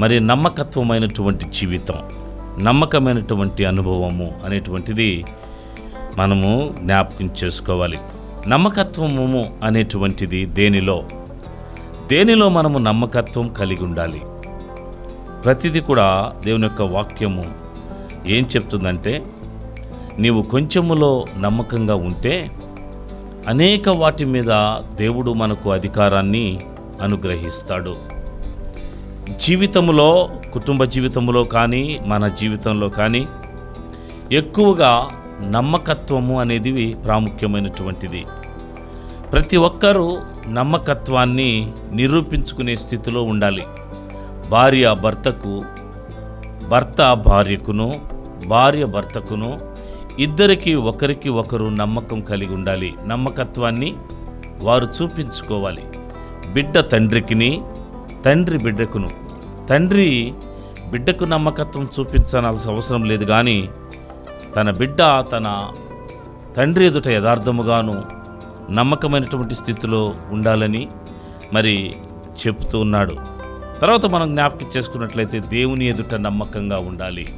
మరి నమ్మకత్వమైనటువంటి జీవితం నమ్మకమైనటువంటి అనుభవము అనేటువంటిది మనము జ్ఞాపకం చేసుకోవాలి. నమ్మకత్వము అనేటువంటిది దేనిలో? దేనిలో మనము నమ్మకత్వం కలిగి ఉండాలి? ప్రతిదీ కూడా దేవుని యొక్క వాక్యము ఏం చెప్తుందంటే నీవు కొంచెములో నమ్మకంగా ఉంటే అనేక వాటి మీద దేవుడు మనకు అధికారాన్ని అనుగ్రహిస్తాడు. జీవితంలో కుటుంబ జీవితంలో కానీ మన జీవితంలో కానీ ఎక్కువగా నమ్మకత్వము అనేది ప్రాముఖ్యమైనటువంటిది. ప్రతి ఒక్కరూ నమ్మకత్వాన్ని నిరూపించుకునే స్థితిలో ఉండాలి. భార్య భర్తకు భర్త భార్యకును భార్య భర్తకును ఇద్దరికి ఒకరికి ఒకరు నమ్మకం కలిగి ఉండాలి. నమ్మకత్వాన్ని వారు చూపించుకోవాలి. బిడ్డ తండ్రికిని తండ్రి బిడ్డకును. తండ్రి బిడ్డకు నమ్మకత్వం చూపించాల్సిన అవసరం లేదు కానీ తన బిడ్డ తన తండ్రి ఎదుట యథార్థముగాను నమ్మకమైనటువంటి స్థితిలో ఉండాలని మరి చెప్తూ ఉన్నాడు. తర్వాత మనం జ్ఞాపకం చేసుకున్నట్లయితే దేవుని ఎదుట నమ్మకంగా ఉండాలి.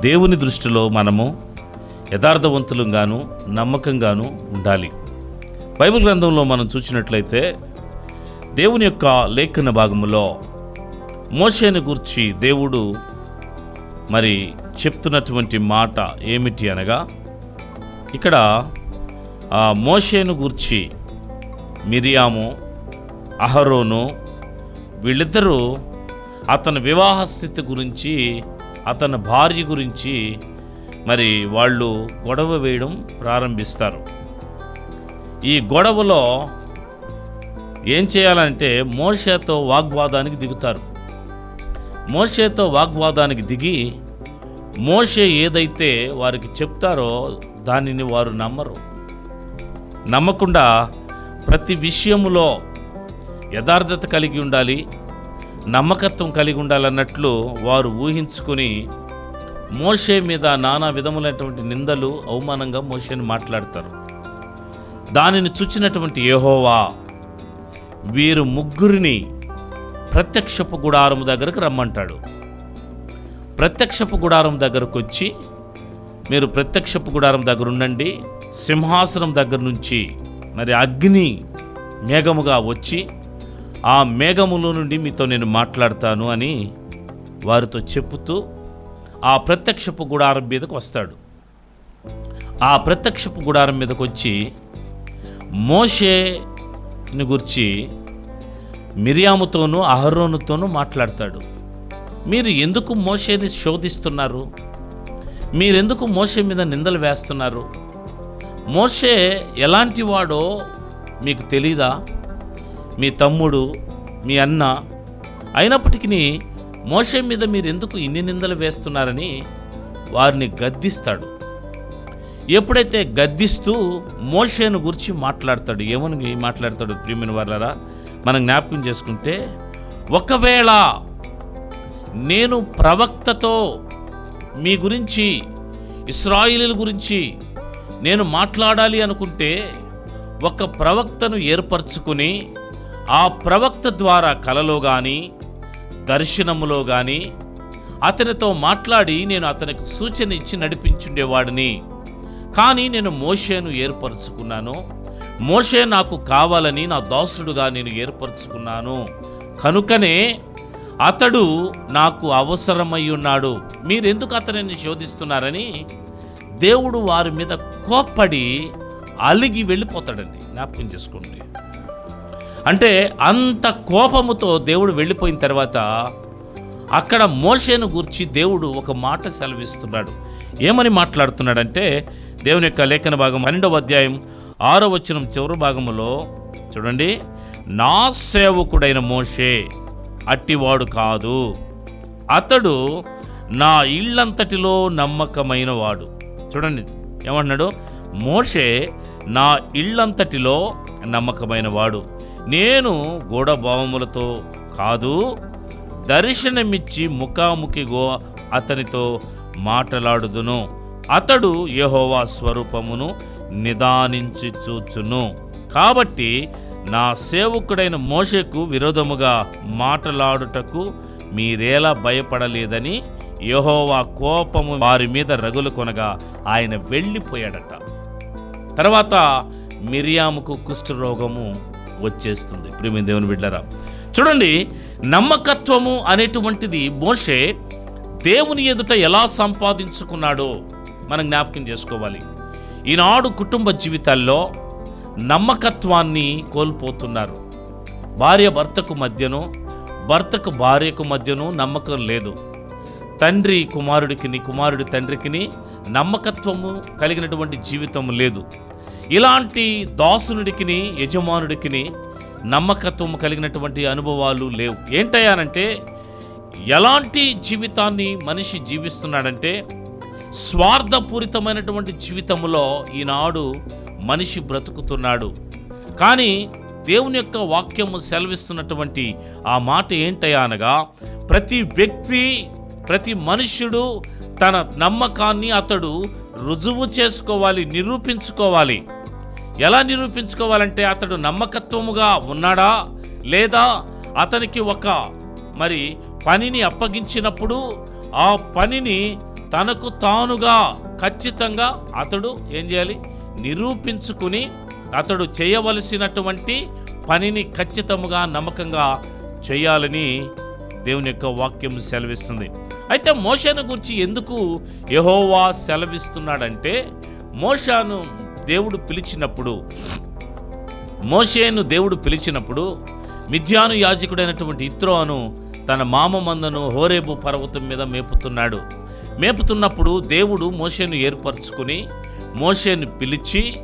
దేవుని దృష్టిలో మనము యథార్థవంతులంగాను నమ్మకంగాను ఉండాలి. బైబిల్ గ్రంథంలో మనం చూసినట్లయితే దేవుని యొక్క లేఖన భాగములో మోషేని గూర్చి దేవుడు మరి చెప్తున్నటువంటి మాట ఏమిటి అనగా ఇక్కడ ఆ మోషేను గూర్చి మిరియాము అహరోను వీళ్ళిద్దరూ అతని వివాహ స్థితి గురించి అతని భార్య గురించి మరి వాళ్ళు గొడవ వేయడం ప్రారంభిస్తారు. ఈ గొడవలో ఏం చేయాలంటే మోషేతో వాగ్వాదానికి దిగుతారు. మోషేతో వాగ్వాదానికి దిగి మోషే ఏదైతే వారికి చెప్తారో దానిని వారు నమ్మరు. నమ్మకుండా ప్రతి విషయములో యథార్థత కలిగి ఉండాలి నమ్మకత్వం కలిగి ఉండాలన్నట్లు వారు ఊహించుకొని మోషే మీద నానా విధములైనటువంటి నిందలు అవమానంగా మోషేని మాట్లాడతారు. దానిని చూచినటువంటి యెహోవా వీరు ముగ్గురిని ప్రత్యక్షపు గుడారం దగ్గరకు రమ్మంటాడు. ప్రత్యక్షపు గుడారం దగ్గరకు వచ్చి మీరు ప్రత్యక్షపు గుడారం దగ్గర ఉండండి. సింహాసనం దగ్గర నుంచి మరి అగ్ని మేఘముగా వచ్చి ఆ మేఘములో నుండి మీతో నేను మాట్లాడతాను అని వారితో చెప్పుతూ ఆ ప్రత్యక్షపు గుడారం మీదకు వస్తాడు. ఆ ప్రత్యక్షపు గుడారం మీదకు వచ్చి మోషేని గురించి మిరియాముతోనూ అహరోనుతోనూ మాట్లాడతాడు. మీరు ఎందుకు మోషేని శోధిస్తున్నారు? మీరెందుకు మోషే మీద నిందలు వేస్తున్నారు? మోషే ఎలాంటి వాడో మీకు తెలీదా? మీ తమ్ముడు మీ అన్న అయినప్పటికీ మోషే మీద మీరు ఎందుకు ఇన్ని నిందలు వేస్తున్నారని వారిని గద్దిస్తాడు. ఎప్పుడైతే గద్దిస్తూ మోషేను గురించి మాట్లాడతాడు ఏమని మాట్లాడతాడు ప్రియమైన వాళ్ళరా మనం జ్ఞాపకం చేసుకుంటే ఒకవేళ నేను ప్రవక్తతో మీ గురించి ఇస్రాయిలీల గురించి నేను మాట్లాడాలి అనుకుంటే ఒక ప్రవక్తను ఏర్పరచుకుని ఆ ప్రవక్త ద్వారా కలలో కానీ దర్శనములో కానీ అతనితో మాట్లాడి నేను అతనికి సూచన ఇచ్చి నడిపించుండేవాడిని. కానీ నేను మోషేను ఏర్పరచుకున్నాను. మోషే నాకు కావాలని నా దాసుడుగా నేను ఏర్పరచుకున్నాను. కనుకనే అతడు నాకు అవసరమై ఉన్నాడు. మీరెందుకు అతనిని శోధిస్తున్నారని? దేవుడు వారి మీద కోప్పడి అలిగి వెళ్ళిపోతాడండి. జ్ఞాపకం చేసుకోండి. అంటే అంత కోపముతో దేవుడు వెళ్ళిపోయిన తర్వాత అక్కడ మోషేను గూర్చి దేవుడు ఒక మాట సెలవిస్తున్నాడు. ఏమని మాట్లాడుతున్నాడంటే దేవుని యొక్క లేఖన భాగం పన్నెండవ అధ్యాయం ఆరో వచ్చిన చివరి భాగములో చూడండి నా సేవకుడైన మోషే అట్టివాడు కాదు. అతడు నా ఇళ్ళంతటిలో నమ్మకమైన వాడు చూడండి ఏమన్నాడు మోషే నా ఇళ్ళంతటిలో నమ్మకమైన వాడు నేను గూఢభావములతో కాదు దర్శనమిచ్చి ముఖాముఖిగో అతనితో మాటలాడుదును. అతడు యహోవా స్వరూపమును నిదానించి చూచును. కాబట్టి నా సేవకుడైన మోషేకు విరోధముగా మాటలాడుటకు మీరేలా భయపడలేదని యహోవా కోపము వారి మీద రగులు కొనగా ఆయన వెళ్ళిపోయాడట. తర్వాత మిరియాముకు కుష్ఠరోగము వచ్చేస్తుంది. ప్రేమి దేవుని బిడ్డరా చూడండి నమ్మకత్వము అనేటువంటిది మోషే దేవుని ఎదుట ఎలా సంపాదించుకున్నాడో. మనం జ్ఞాపకం చేసుకోవాలి. ఈనాడు కుటుంబ జీవితాల్లో నమ్మకత్వాన్ని కోల్పోతున్నారు. భార్య భర్తకు మధ్యను భర్తకు భార్యకు మధ్యను నమ్మకం లేదు. తండ్రి కుమారుడికిని కుమారుడి తండ్రికిని నమ్మకత్వము కలిగినటువంటి జీవితం లేదు. ఇలాంటి దాసునుడికిని యజమానుడికిని నమ్మకత్వం కలిగినటువంటి అనుభవాలు లేవు. ఏంటయ్యానంటే ఎలాంటి జీవితాన్ని మనిషి జీవిస్తున్నాడంటే స్వార్థపూరితమైనటువంటి జీవితంలో ఈనాడు మనిషి బ్రతుకుతున్నాడు. కానీ దేవుని యొక్క వాక్యము సెలవిస్తున్నటువంటి ఆ మాట ఏంటయా అనగా ప్రతి వ్యక్తి ప్రతి మనుష్యుడు తన నమ్మకాన్ని అతడు రుజువు చేసుకోవాలి నిరూపించుకోవాలి. ఎలా నిరూపించుకోవాలంటే అతడు నమ్మకత్వముగా ఉన్నాడా? లేదా అతనికి ఒక మరి పనిని అప్పగించినప్పుడు ఆ పనిని తనకు తానుగా ఖచ్చితంగా అతడు ఏం చేయాలి? నిరూపించుకుని అతడు చేయవలసినటువంటి పనిని ఖచ్చితముగా నమ్మకంగా చేయాలని దేవుని యొక్క వాక్యం సెలవిస్తుంది. అయితే మోషను గురించి ఎందుకు యహోవా సెలవిస్తున్నాడంటే మోషాను దేవుడు పిలిచినప్పుడు మోషేను దేవుడు పిలిచినప్పుడు మిథ్యాను యాజకుడైనటువంటి ఇత్రోను తన మామ మందను హోరేబు పర్వతం మీద మేపుతున్నాడు. మేపుతున్నప్పుడు దేవుడు మోషేను ఏర్పరచుకుని మోషేను పిలిచి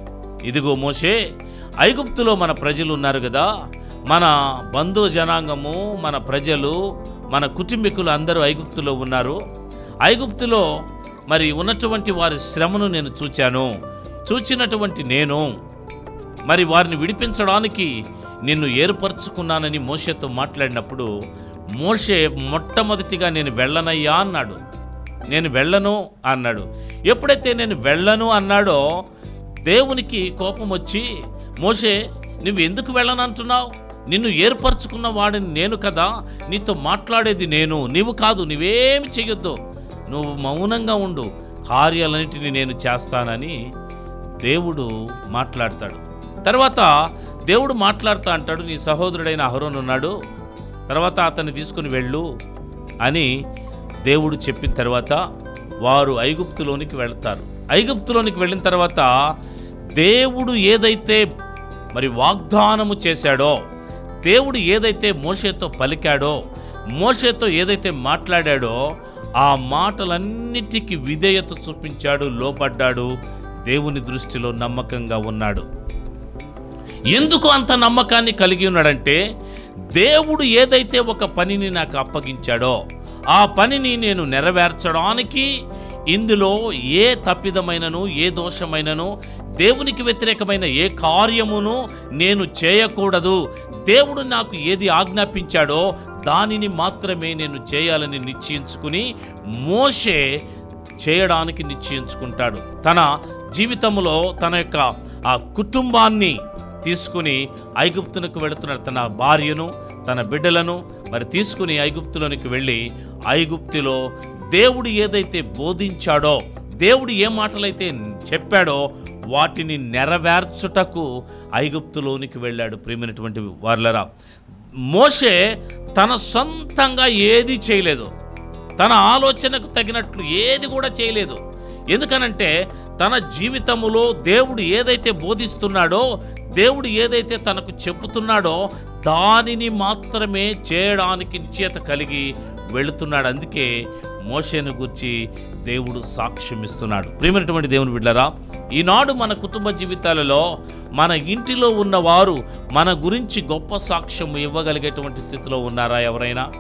ఇదిగో మోషే ఐగుప్తులో మన ప్రజలు ఉన్నారు కదా. మన బంధు జనాంగము మన ప్రజలు మన కుటుంబీకులు అందరూ ఐగుప్తులో ఉన్నారు. ఐగుప్తులో మరి ఉన్నటువంటి వారి శ్రమను నేను చూచాను. చూచినటువంటి నేను మరి వారిని విడిపించడానికి నిన్ను ఏర్పరచుకున్నానని మోషేతో మాట్లాడినప్పుడు మోషే మొట్టమొదటిగా నేను వెళ్ళనయ్యా అన్నాడు. నేను వెళ్ళను అన్నాడు. ఎప్పుడైతే నేను వెళ్ళను అన్నాడో దేవునికి కోపం వచ్చి మోషే నువ్వు ఎందుకు వెళ్ళనంటున్నావు? నిన్ను ఏర్పరచుకున్న వాడిని నేను కదా నీతో మాట్లాడేది నేను నీవు కాదు నువ్వేమి చెయ్యొద్దు. నువ్వు మౌనంగా ఉండు కార్యాలన్నిటిని నేను చేస్తానని దేవుడు మాట్లాడతాడు. తర్వాత దేవుడు మాట్లాడుతా అంటాడు నీ సహోదరుడైన అహరోన్ ఉన్నాడు తర్వాత అతన్ని తీసుకుని వెళ్ళు అని దేవుడు చెప్పిన తర్వాత వారు ఐగుప్తులోనికి వెళ్తారు. ఐగుప్తులోనికి వెళ్ళిన తర్వాత దేవుడు ఏదైతే మరి వాగ్దానము చేశాడో దేవుడు ఏదైతే మోషేతో పలికాడో మోషేతో ఏదైతే మాట్లాడాడో ఆ మాటలన్నిటికీ విధేయత చూపించాడు లోపడ్డాడు దేవుని దృష్టిలో నమ్మకంగా ఉన్నాడు. ఎందుకు అంత నమ్మకాన్ని కలిగి ఉన్నాడంటే దేవుడు ఏదైతే ఒక పనిని నాకు అప్పగించాడో ఆ పనిని నేను నెరవేర్చడానికి ఇందులో ఏ తప్పిదమైనను ఏ దోషమైనను దేవునికి వ్యతిరేకమైన ఏ కార్యమును నేను చేయకూడదు. దేవుడు నాకు ఏది ఆజ్ఞాపించాడో దానిని మాత్రమే నేను చేయాలని నిశ్చయించుకుని మోషే చేయడానికి నిశ్చయించుకుంటాడు. తన జీవితంలో తన యొక్క ఆ కుటుంబాన్ని తీసుకుని ఐగుప్తునకు వెళుతున్న తన భార్యను తన బిడ్డలను మరి తీసుకుని ఐగుప్తులోనికి వెళ్ళి ఐగుప్తులో దేవుడు ఏదైతే బోధించాడో దేవుడు ఏ మాటలైతే చెప్పాడో వాటిని నెరవేర్చుటకు ఐగుప్తులోనికి వెళ్ళాడు ప్రియమైనటువంటి వార్లరా. మోషే తన సొంతంగా ఏది చేయలేదు. తన ఆలోచనకు తగినట్లు ఏది కూడా చేయలేదు. ఎందుకనంటే తన జీవితములో దేవుడు ఏదైతే బోధిస్తున్నాడో దేవుడు ఏదైతే తనకు చెబుతున్నాడో దానిని మాత్రమే చేయడానికి నిశ్చేత కలిగి వెళుతున్నాడు. అందుకే మోషేను గురించి దేవుడు సాక్ష్యం ఇస్తున్నాడు ప్రియమైనటువంటి దేవుని బిడ్డరా ఈనాడు మన కుటుంబ జీవితాలలో మన ఇంటిలో ఉన్నవారు మన గురించి గొప్ప సాక్ష్యం ఇవ్వగలిగేటువంటి స్థితిలో ఉన్నారా ఎవరైనా?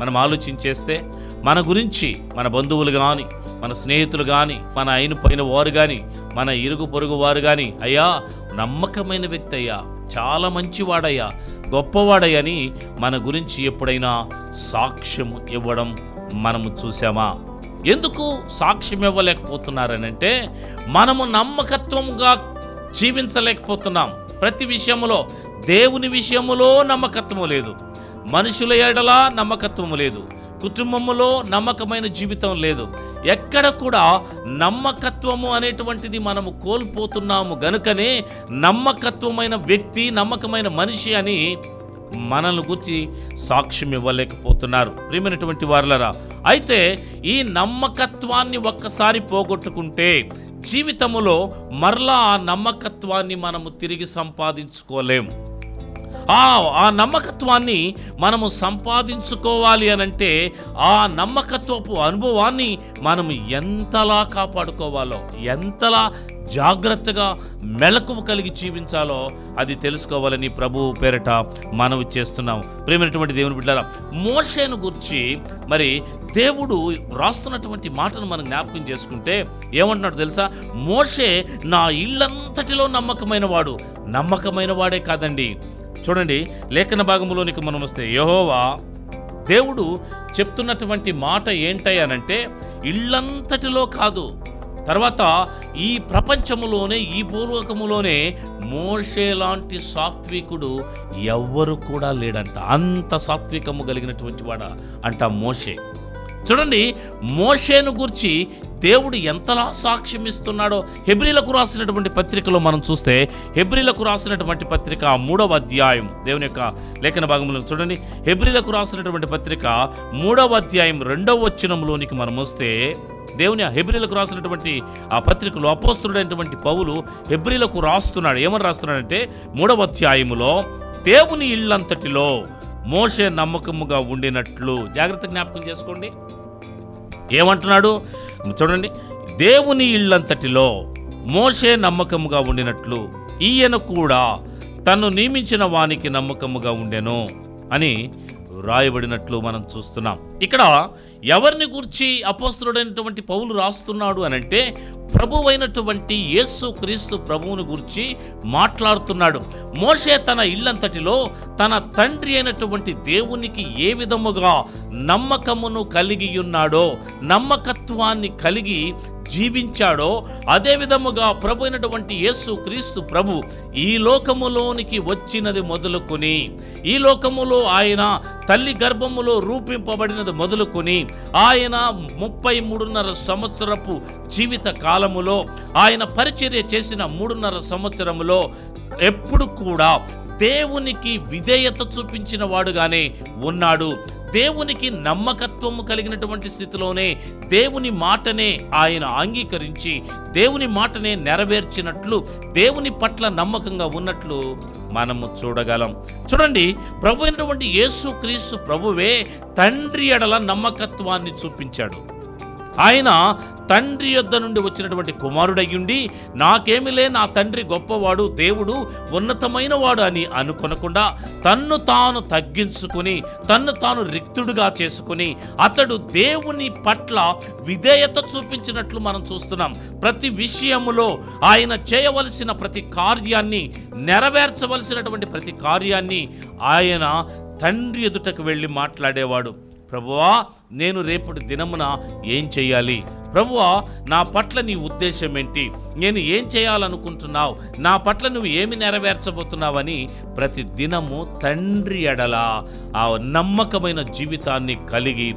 మనం ఆలోచించేస్తే మన గురించి మన బంధువులు కానీ మన స్నేహితులు కానీ మన అయిన పైన వారు కానీ మన ఇరుగు పొరుగు వారు కానీ అయ్యా నమ్మకమైన వ్యక్తి అయ్యా చాలా మంచివాడయ్యా గొప్పవాడయ్యని మన గురించి ఎప్పుడైనా సాక్ష్యం ఇవ్వడం మనము చూసామా ఎందుకు సాక్ష్యం ఇవ్వలేకపోతున్నారనంటే మనము నమ్మకత్వంగా జీవించలేకపోతున్నాం. ప్రతి విషయంలో దేవుని విషయములో నమ్మకత్వము లేదు. మనుషుల ఎడలా నమ్మకత్వము లేదు. కుటుంబములో నమ్మకమైన జీవితం లేదు. ఎక్కడ కూడా నమ్మకత్వము అనేటువంటిది మనము కోల్పోతున్నాము. గనుకనే నమ్మకత్వమైన వ్యక్తి నమ్మకమైన మనిషి అని మనల్ని గురించి సాక్ష్యం ఇవ్వలేకపోతున్నారు. ప్రియమైనటువంటి వారులరా అయితే ఈ నమ్మకత్వాన్ని ఒక్కసారి పోగొట్టుకుంటే జీవితములో మరలా ఆ నమ్మకత్వాన్ని మనము తిరిగి సంపాదించుకోలేం ఆ ఆ నమ్మకత్వాన్ని మనము సంపాదించుకోవాలి అనంటే ఆ నమ్మకత్వపు అనుభవాన్ని మనం ఎంతలా కాపాడుకోవాలో ఎంతలా జాగ్రత్తగా మెలకువ కలిగి జీవించాలో అది తెలుసుకోవాలని ప్రభు పేరట మనవి చేస్తున్నాం. ప్రేమైనటువంటి దేవుని బిడ్డారా మోషేను గురించి మరి దేవుడు రాస్తున్నటువంటి మాటను మనం జ్ఞాపకం చేసుకుంటే ఏమంటున్నాడు తెలుసా? మోషే నా ఇల్లంతటిలో నమ్మకమైన వాడు నమ్మకమైన వాడే కాదండి. చూడండి లేఖన భాగంలోనికి మనం వస్తే యహోవా దేవుడు చెప్తున్నటువంటి మాట ఏంటయ్యానంటే ఇళ్ళంతటిలో కాదు. తర్వాత ఈ ప్రపంచములోనే ఈ పూర్వకములోనే మోషే లాంటి సాత్వికుడు ఎవ్వరు కూడా లేడంట. అంత సాత్వికము కలిగినటువంటి వాడ అంట మోషే. చూడండి మోషేను గురించి దేవుడు ఎంతలా సాక్ష్యం ఇస్తున్నాడో హెబ్రిలకు రాసినటువంటి పత్రికలో మనం చూస్తే హెబ్రిలకు రాసినటువంటి పత్రిక మూడవ అధ్యాయం. దేవుని యొక్క లేఖన భాగంలో చూడండి హెబ్రిలకు రాసినటువంటి పత్రిక మూడవ అధ్యాయం రెండవ వచనంలోనికి మనం వస్తే దేవుని హెబ్రిలకు రాసినటువంటి ఆ పత్రికలో అపోస్తుడైనటువంటి పౌలు హెబ్రిలకు రాస్తున్నాడు. ఏమని రాస్తున్నాడంటే మూడవ అధ్యాయములో దేవుని ఇళ్ళంతటిలో మోషే నమ్మకముగా ఉండినట్లు. జాగ్రత్త జ్ఞాపకం చేసుకోండి. ఏమంటున్నాడు? చూడండి దేవుని ఇళ్ళంతటిలో మోషే నమ్మకముగా ఉండినట్లు ఈయన కూడా తను నియమించిన వానికి నమ్మకముగా ఉండెను అని రాయబడినట్లు మనం చూస్తున్నాం. ఇక్కడ ఎవరిని గురించి అపోస్తుడైనటువంటి పౌలు రాస్తున్నాడు అని అంటే ప్రభువైనటువంటి యేసు క్రీస్తు ప్రభువుని గురించి మాట్లాడుతున్నాడు. మోషే తన ఇల్లంతటిలో తన తండ్రి అయినటువంటి దేవునికి ఏ విధముగా నమ్మకమును కలిగి ఉన్నాడో నమ్మకత్వాన్ని కలిగి జీవించాడో అదే విధముగా ప్రభు అయినటువంటి యేసు క్రీస్తు ప్రభు ఈ లోకములోనికి వచ్చినది మొదలుకొని ఈ లోకములో ఆయన తల్లి గర్భములో రూపింపబడిన రూపింపబడినది మొదలుకొని ఆయన ముప్పై మూడున్నర సంవత్సరపు జీవిత కాలములో ఆయన పరిచర్య చేసిన మూడున్నర సంవత్సరములో ఎప్పుడు కూడా దేవునికి విధేయత చూపించిన వాడుగానే ఉన్నాడు. దేవునికి నమ్మకత్వము కలిగినటువంటి స్థితిలోనే దేవుని మాటనే ఆయన అంగీకరించి దేవుని మాటనే నెరవేర్చినట్లు దేవుని పట్ల నమ్మకంగా ఉన్నట్లు మనము చూడగలం. చూడండి ప్రభు అయినటువంటి యేసు క్రీస్తు ప్రభువే తండ్రి ఎడల నమ్మకత్వాన్ని చూపించాడు. ఆయన తండ్రి యొద్ద నుండి వచ్చినటువంటి కుమారుడయ్యుండి నాకేమిలే నా తండ్రి గొప్పవాడు దేవుడు ఉన్నతమైన వాడు అని అనుకొనకుండా తన్ను తాను తగ్గించుకుని తన్ను తాను రిక్తుడుగా చేసుకుని అతడు దేవుని పట్ల విధేయత చూపించినట్లు మనం చూస్తున్నాం. ప్రతి విషయములో ఆయన చేయవలసిన ప్రతి కార్యాన్ని నెరవేర్చవలసినటువంటి ప్రతి కార్యాన్ని ఆయన తండ్రి ఎదుటకు వెళ్ళి మాట్లాడేవాడు. ప్రభువా నేను రేపటి దినమున ఏం చెయ్యాలి? ప్రభువా నా పట్ల నీ ఉద్దేశం ఏంటి నేను ఏం చేయాలనుకుంటున్నావు? నా పట్ల నువ్వు ఏమి నెరవేర్చబోతున్నావని ప్రతి దినము తండ్రి ఎడల ఆ నమ్మకమైన జీవితాన్ని కలిగి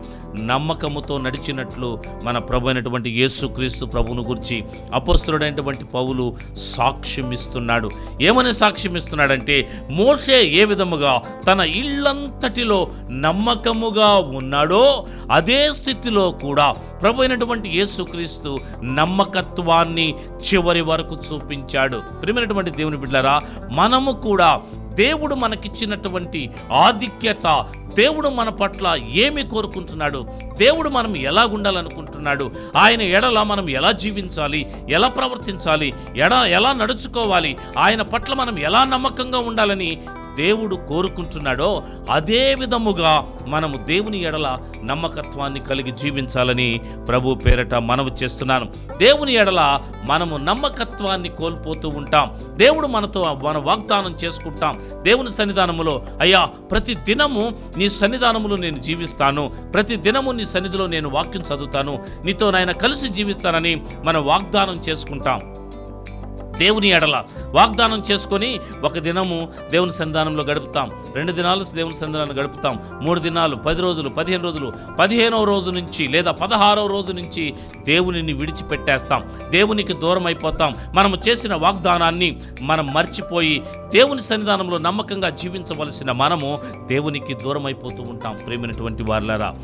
నమ్మకముతో నడిచినట్లు మన ప్రభు అయినటువంటి యేసుక్రీస్తు ప్రభును గురించి అపస్తుడైనటువంటి పౌలు సాక్ష్యం ఇస్తున్నాడు ఏమని సాక్ష్యం ఇస్తున్నాడంటే మోషే ఏ విధముగా తన ఇల్లంతటిలో నమ్మకముగా ఉన్నాడో అదే స్థితిలో కూడా ప్రభు అయినటువంటి యేసుక్రీస్తు నమ్మకత్వాన్ని చివరి వరకు చూపించాడు. ప్రియమైనటువంటి దేవుని బిడ్డలారా మనము కూడా దేవుడు మనకిచ్చినటువంటి ఆధిక్యత దేవుడు మన పట్ల ఏమి కోరుకుంటున్నాడు దేవుడు మనం ఎలా ఉండాలనుకుంటున్నాడు ఆయన ఎడల మనం ఎలా జీవించాలి ఎలా ప్రవర్తించాలి ఎడ ఎలా నడుచుకోవాలి ఆయన పట్ల మనం ఎలా నమ్మకంగా ఉండాలని దేవుడు కోరుకుంటున్నాడో అదే విధముగా మనము దేవుని ఎడల నమ్మకత్వాన్ని కలిగి జీవించాలని ప్రభు పేరట మనవి చేస్తున్నాను. దేవుని ఎడల మనము నమ్మకత్వాన్ని కోల్పోతూ ఉంటాం. దేవుడు మనతో మన వాగ్దానం చేసుకుంటాం. దేవుని సన్నిధానములో అయ్యా ప్రతి దినము నీ సన్నిధానములో నేను జీవిస్తాను. ప్రతి దినము నీ సన్నిధిలో నేను వాక్యం చదువుతాను. నీతో నాయన కలిసి జీవిస్తానని మనం వాగ్దానం చేసుకుంటాం. దేవుని ఎడల వాగ్దానం చేసుకొని ఒక దినము దేవుని సన్నిధానంలో గడుపుతాం. రెండు దినాలు దేవుని సన్నిధానం గడుపుతాం. మూడు దినాలు పది రోజులు పదిహేను రోజులు పదిహేనవ రోజు నుంచి లేదా పదహారవ రోజు నుంచి దేవునిని విడిచిపెట్టేస్తాం. దేవునికి దూరం అయిపోతాం మనము చేసిన వాగ్దానాన్ని మనం మర్చిపోయి దేవుని సన్నిధానంలో నమ్మకంగా జీవించవలసిన మనము దేవునికి దూరం అయిపోతూ ఉంటాం. ప్రేమైనటువంటి వారులరా